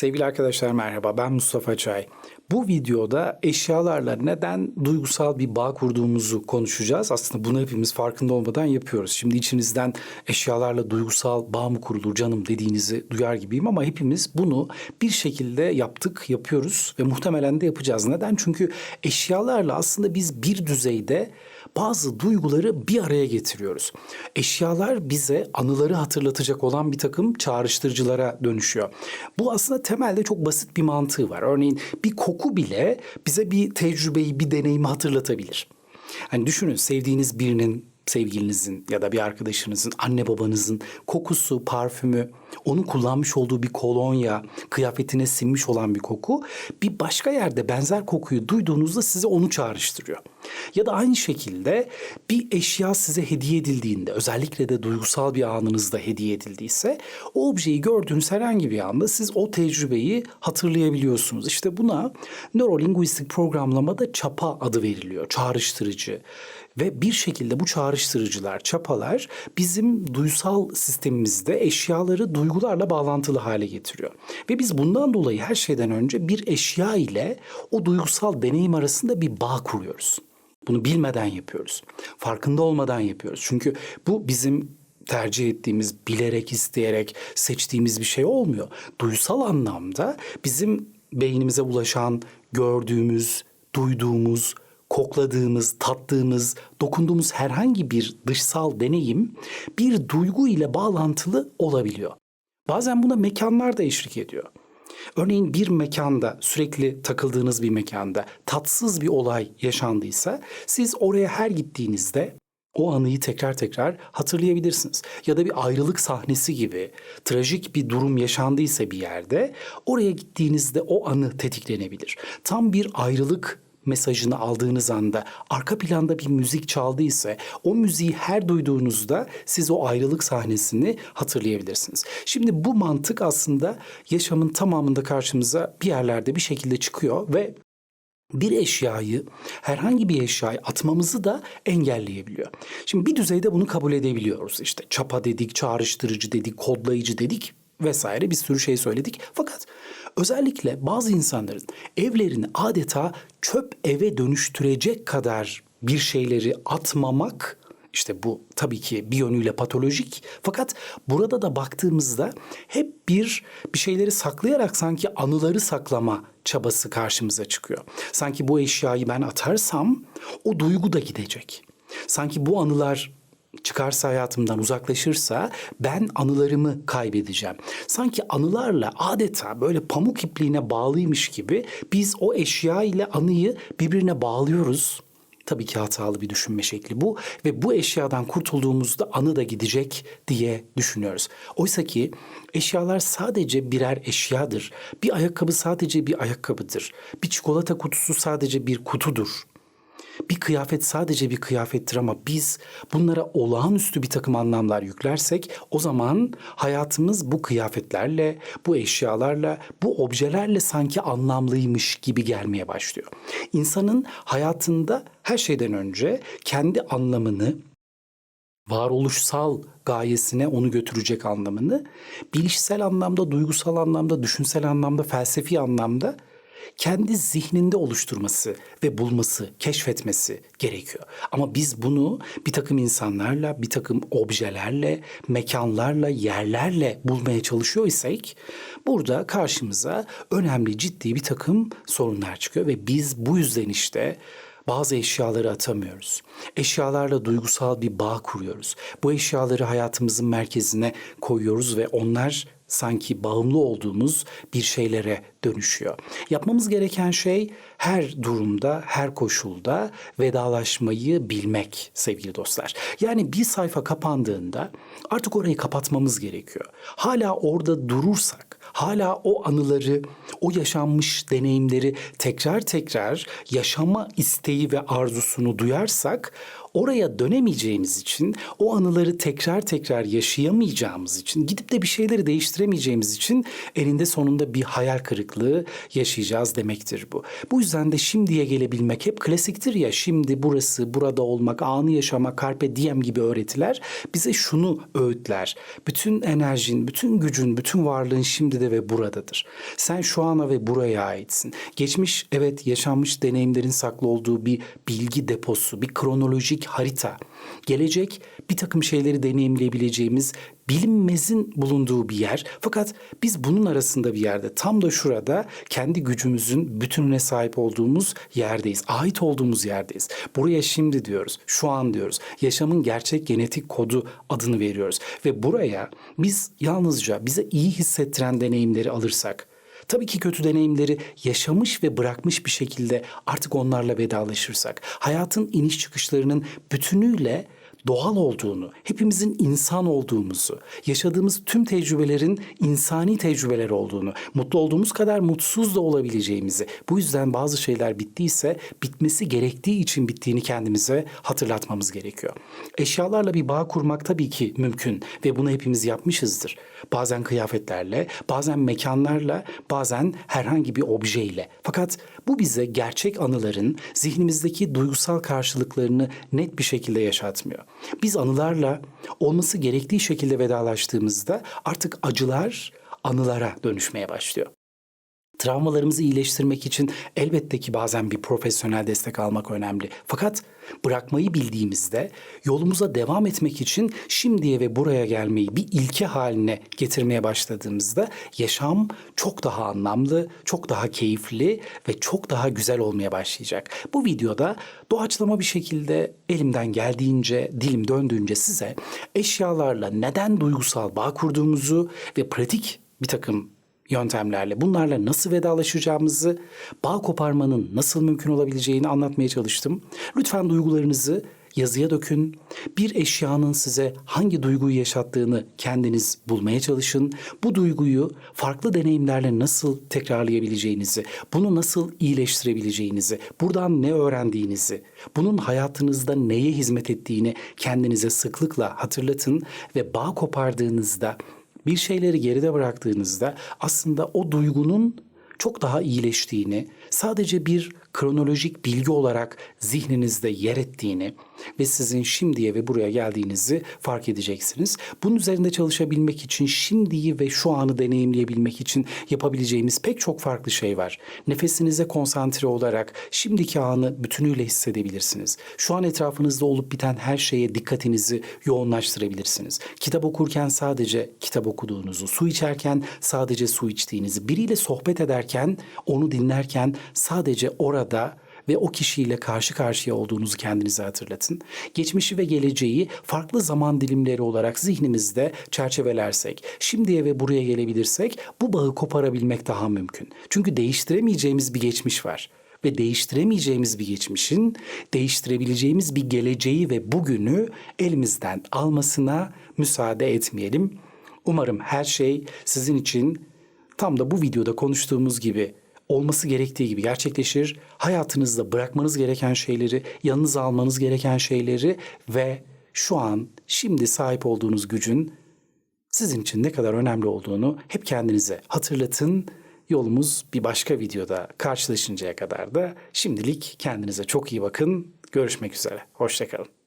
Sevgili arkadaşlar merhaba ben Mustafa Çay. Bu videoda eşyalarla neden duygusal bir bağ kurduğumuzu konuşacağız. Aslında bunu hepimiz farkında olmadan yapıyoruz. Şimdi içinizden eşyalarla duygusal bağ mı kurulur canım dediğinizi duyar gibiyim ama hepimiz bunu bir şekilde yaptık, yapıyoruz ve muhtemelen de yapacağız. Neden? Çünkü eşyalarla aslında biz bir düzeyde bazı duyguları bir araya getiriyoruz. Eşyalar bize anıları hatırlatacak olan bir takım çağrıştırıcılara dönüşüyor. Bu aslında temelde çok basit bir mantığı var. Örneğin bir koku bile bize bir tecrübeyi, bir deneyimi hatırlatabilir. Hani düşünün sevdiğiniz birinin sevgilinizin ya da bir arkadaşınızın, anne babanızın kokusu, parfümü, onun kullanmış olduğu bir kolonya, kıyafetine sinmiş olan bir koku bir başka yerde benzer kokuyu duyduğunuzda size onu çağrıştırıyor. Ya da aynı şekilde bir eşya size hediye edildiğinde, özellikle de duygusal bir anınızda hediye edildiyse, o objeyi gördüğünüz herhangi bir anda siz o tecrübeyi hatırlayabiliyorsunuz. İşte buna nörolinguistik programlamada çapa adı veriliyor, çağrıştırıcı. Ve bir şekilde bu çağrıştırıcılar, çapalar bizim duysal sistemimizde eşyaları duygularla bağlantılı hale getiriyor. Ve biz bundan dolayı her şeyden önce bir eşya ile o duygusal deneyim arasında bir bağ kuruyoruz. Bunu bilmeden yapıyoruz. Farkında olmadan yapıyoruz. Çünkü bu bizim tercih ettiğimiz, bilerek, isteyerek seçtiğimiz bir şey olmuyor. Duysal anlamda bizim beynimize ulaşan, gördüğümüz, duyduğumuz, kokladığımız, tattığımız, dokunduğumuz herhangi bir dışsal deneyim bir duygu ile bağlantılı olabiliyor. Bazen buna mekanlar da eşlik ediyor. Örneğin bir mekanda sürekli takıldığınız bir mekanda tatsız bir olay yaşandıysa siz oraya her gittiğinizde o anıyı tekrar tekrar hatırlayabilirsiniz. Ya da bir ayrılık sahnesi gibi trajik bir durum yaşandıysa bir yerde oraya gittiğinizde o anı tetiklenebilir. Tam bir ayrılık mesajını aldığınız anda arka planda bir müzik çaldıysa o müziği her duyduğunuzda siz o ayrılık sahnesini hatırlayabilirsiniz. Şimdi bu mantık aslında yaşamın tamamında karşımıza bir yerlerde bir şekilde çıkıyor ve bir eşyayı, herhangi bir eşyayı atmamızı da engelleyebiliyor. Şimdi bir düzeyde bunu kabul edebiliyoruz. İşte çapa dedik, çağrıştırıcı dedik, kodlayıcı dedik vesaire bir sürü şey söyledik. Fakat özellikle bazı insanların evlerini adeta çöp eve dönüştürecek kadar bir şeyleri atmamak işte bu tabii ki bir yönüyle patolojik fakat burada da baktığımızda hep bir bir şeyleri saklayarak sanki anıları saklama çabası karşımıza çıkıyor. Sanki bu eşyayı ben atarsam o duygu da gidecek. Sanki bu anılar çıkarsa hayatımdan uzaklaşırsa ben anılarımı kaybedeceğim. Sanki anılarla adeta böyle pamuk ipliğine bağlıymış gibi biz o eşya ile anıyı birbirine bağlıyoruz. Tabii ki hatalı bir düşünme şekli bu ve bu eşyadan kurtulduğumuzda anı da gidecek diye düşünüyoruz. Oysa ki eşyalar sadece birer eşyadır. Bir ayakkabı sadece bir ayakkabıdır. Bir çikolata kutusu sadece bir kutudur. Bir kıyafet sadece bir kıyafettir ama biz bunlara olağanüstü bir takım anlamlar yüklersek o zaman hayatımız bu kıyafetlerle, bu eşyalarla, bu objelerle sanki anlamlıymış gibi gelmeye başlıyor. İnsanın hayatında her şeyden önce kendi anlamını, varoluşsal gayesine onu götürecek anlamını, bilişsel anlamda, duygusal anlamda, düşünsel anlamda, felsefi anlamda kendi zihninde oluşturması ve bulması, keşfetmesi gerekiyor. Ama biz bunu bir takım insanlarla, bir takım objelerle, mekanlarla, yerlerle bulmaya çalışıyor isek burada karşımıza önemli, ciddi bir takım sorunlar çıkıyor ve biz bu yüzden işte bazı eşyaları atamıyoruz. Eşyalarla duygusal bir bağ kuruyoruz. Bu eşyaları hayatımızın merkezine koyuyoruz ve onlar sanki bağımlı olduğumuz bir şeylere dönüşüyor. Yapmamız gereken şey her durumda, her koşulda vedalaşmayı bilmek sevgili dostlar. Yani bir sayfa kapandığında artık orayı kapatmamız gerekiyor. Hala orada durursak, hala o anıları, o yaşanmış deneyimleri tekrar tekrar yaşama isteği ve arzusunu duyarsak oraya dönemeyeceğimiz için, o anıları tekrar tekrar yaşayamayacağımız için, gidip de bir şeyleri değiştiremeyeceğimiz için eninde sonunda bir hayal kırıklığı yaşayacağız demektir bu. Bu yüzden de şimdiye gelebilmek hep klasiktir ya şimdi burası, burada olmak, anı yaşamak, carpe diem gibi öğretiler bize şunu öğütler. Bütün enerjin, bütün gücün, bütün varlığın şimdide ve buradadır. Sen şu ana ve buraya aitsin. Geçmiş evet yaşanmış deneyimlerin saklı olduğu bir bilgi deposu, bir kronolojik harita. Gelecek bir takım şeyleri deneyimleyebileceğimiz bilinmezin bulunduğu bir yer. Fakat biz bunun arasında bir yerde tam da şurada kendi gücümüzün bütününe sahip olduğumuz yerdeyiz. Ait olduğumuz yerdeyiz. Buraya şimdi diyoruz. Şu an diyoruz. Yaşamın gerçek genetik kodu adını veriyoruz. Ve buraya biz yalnızca bize iyi hissettiren deneyimleri alırsak Tabii ki kötü deneyimleri yaşamış ve bırakmış bir şekilde artık onlarla vedalaşırsak, hayatın iniş çıkışlarının bütünüyle doğal olduğunu, hepimizin insan olduğumuzu, yaşadığımız tüm tecrübelerin insani tecrübeler olduğunu, mutlu olduğumuz kadar mutsuz da olabileceğimizi, bu yüzden bazı şeyler bittiyse bitmesi gerektiği için bittiğini kendimize hatırlatmamız gerekiyor. Eşyalarla bir bağ kurmak tabii ki mümkün ve bunu hepimiz yapmışızdır. Bazen kıyafetlerle, bazen mekanlarla, bazen herhangi bir objeyle. Fakat bu bize gerçek anıların zihnimizdeki duygusal karşılıklarını net bir şekilde yaşatmıyor. Biz anılarla olması gerektiği şekilde vedalaştığımızda artık acılar anılara dönüşmeye başlıyor. Travmalarımızı iyileştirmek için elbette ki bazen bir profesyonel destek almak önemli. Fakat bırakmayı bildiğimizde yolumuza devam etmek için şimdiye ve buraya gelmeyi bir ilke haline getirmeye başladığımızda yaşam çok daha anlamlı, çok daha keyifli ve çok daha güzel olmaya başlayacak. Bu videoda doğaçlama bir şekilde elimden geldiğince, dilim döndüğünce size eşyalarla neden duygusal bağ kurduğumuzu ve pratik bir takım yöntemlerle bunlarla nasıl vedalaşacağımızı, bağ koparmanın nasıl mümkün olabileceğini anlatmaya çalıştım. Lütfen duygularınızı yazıya dökün. Bir eşyanın size hangi duyguyu yaşattığını kendiniz bulmaya çalışın. Bu duyguyu farklı deneyimlerle nasıl tekrarlayabileceğinizi, bunu nasıl iyileştirebileceğinizi, buradan ne öğrendiğinizi, bunun hayatınızda neye hizmet ettiğini kendinize sıklıkla hatırlatın ve bağ kopardığınızda bir şeyleri geride bıraktığınızda aslında o duygunun çok daha iyileştiğini, sadece bir kronolojik bilgi olarak zihninizde yer ettiğini ve sizin şimdiye ve buraya geldiğinizi fark edeceksiniz. Bunun üzerinde çalışabilmek için şimdiyi ve şu anı deneyimleyebilmek için yapabileceğimiz pek çok farklı şey var. Nefesinize konsantre olarak şimdiki anı bütünüyle hissedebilirsiniz. Şu an etrafınızda olup biten her şeye dikkatinizi yoğunlaştırabilirsiniz. Kitap okurken sadece kitap okuduğunuzu, su içerken sadece su içtiğinizi, biriyle sohbet ederken, onu dinlerken sadece orada ve o kişiyle karşı karşıya olduğunuzu kendinize hatırlatın. Geçmişi ve geleceği farklı zaman dilimleri olarak zihnimizde çerçevelersek, şimdiye ve buraya gelebilirsek bu bağı koparabilmek daha mümkün. Çünkü değiştiremeyeceğimiz bir geçmiş var ve değiştiremeyeceğimiz bir geçmişin değiştirebileceğimiz bir geleceği ve bugünü elimizden almasına müsaade etmeyelim. Umarım her şey sizin için tam da bu videoda konuştuğumuz gibi olması gerektiği gibi gerçekleşir. Hayatınızda bırakmanız gereken şeyleri, yanınıza almanız gereken şeyleri ve şu an şimdi sahip olduğunuz gücün sizin için ne kadar önemli olduğunu hep kendinize hatırlatın. Yolumuz bir başka videoda karşılaşıncaya kadar da şimdilik kendinize çok iyi bakın. Görüşmek üzere. Hoşçakalın.